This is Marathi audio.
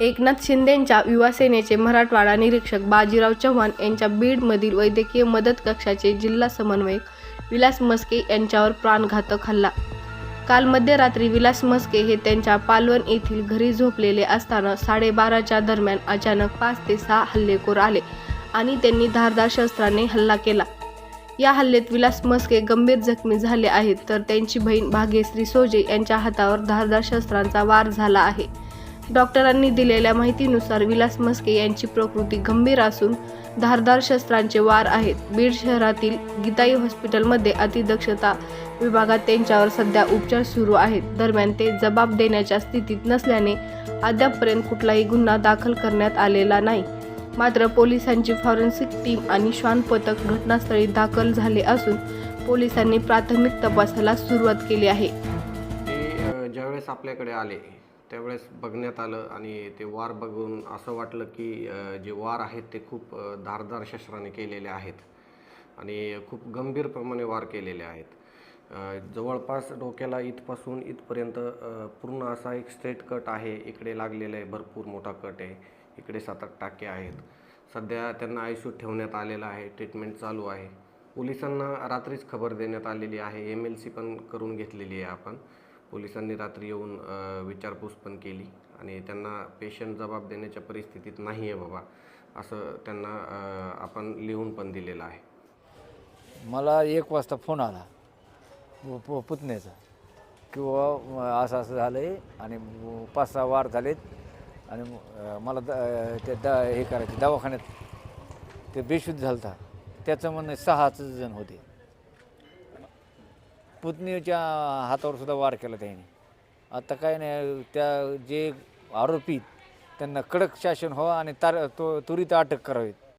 एकनाथ शिंदेंच्या युवासेनेचे मराठवाडा निरीक्षक बाजीराव चव्हाण यांच्या बीडमधील वैद्यकीय मदत कक्षाचे जिल्हा समन्वयक विलास मस्के यांच्यावर प्राणघातक हल्ला. काल मध्यरात्री विलास मस्के हे त्यांच्या पालवण येथील घरी झोपलेले असताना साडेबाराच्या दरम्यान अचानक पाच ते सहा हल्लेखोर आले आणि त्यांनी धारदार शस्त्राने हल्ला केला. या हल्ल्यात विलास मस्के गंभीर जखमी झाले आहेत तर त्यांची बहीण भाग्यश्री सोजे यांच्या हातावर धारदार शस्त्रांचा वार झाला आहे. डॉक्टरांनी दिलेल्या माहितीनुसार विलास मस्के यांची प्रकृती गंभीर असून धारदार शस्त्रांचे वार आहेत. बीड शहरातील गीताई हॉस्पिटलमध्ये अतिदक्षता विभागात त्यांच्यावर सध्या उपचार सुरू आहेत. दरम्यान ते जबाब देण्याच्या स्थितीत नसल्याने अद्यापपर्यंत कुठलाही गुन्हा दाखल करण्यात आलेला नाही. मात्र पोलिसांची फॉरेन्सिक टीम आणि श्वान पथक घटनास्थळी दाखल झाले असून पोलिसांनी प्राथमिक तपासाला सुरुवात केली आहे. ते ज्यावेळेस आपल्याकडे आले त्यावेळेस बघण्यात आलं आणि ते वार बघून असं वाटलं की जे वार आहेत ते खूप धारदार शस्त्राने केलेले आहेत आणि खूप गंभीर प्रमाणे वार केलेले आहेत. जवळपास डोक्याला इथपासून इथपर्यंत पूर्ण असा एक स्ट्रेट कट आहे. इकडे लागलेला आहे भरपूर मोठा कट आहे. इकडे सात आठ टाके आहेत. सध्या त्यांना आयशूत ठेवण्यात आलेलं आहे ट्रीटमेंट चालू आहे. पोलिसांना रात्रीच खबर देण्यात आलेली आहे. एम एल सी पण करून घेतलेली आहे आपण. पोलिसांनी रात्री येऊन विचारपूस पण केली आणि त्यांना पेशंट जबाब देण्याच्या परिस्थितीत नाही आहे बाबा असं त्यांना आपण लिहून पण दिलेलं आहे. मला एक वाजता फोन आला पु पुतण्याचा किंवा असं असं झालं आहे आणि पाच सहा वार झालेत आणि मला द ते द हे करायचे दवाखान्यात ते बेशुद्ध झालं होता त्याचं म्हणणं सहाच जण होते. पुतणीच्या हातावर सुद्धा वार केला त्याने. आता काय नाही त्या जे आरोपी त्यांना कडक शासन व्हावं आणि तार तो त्वरित अटक करावीत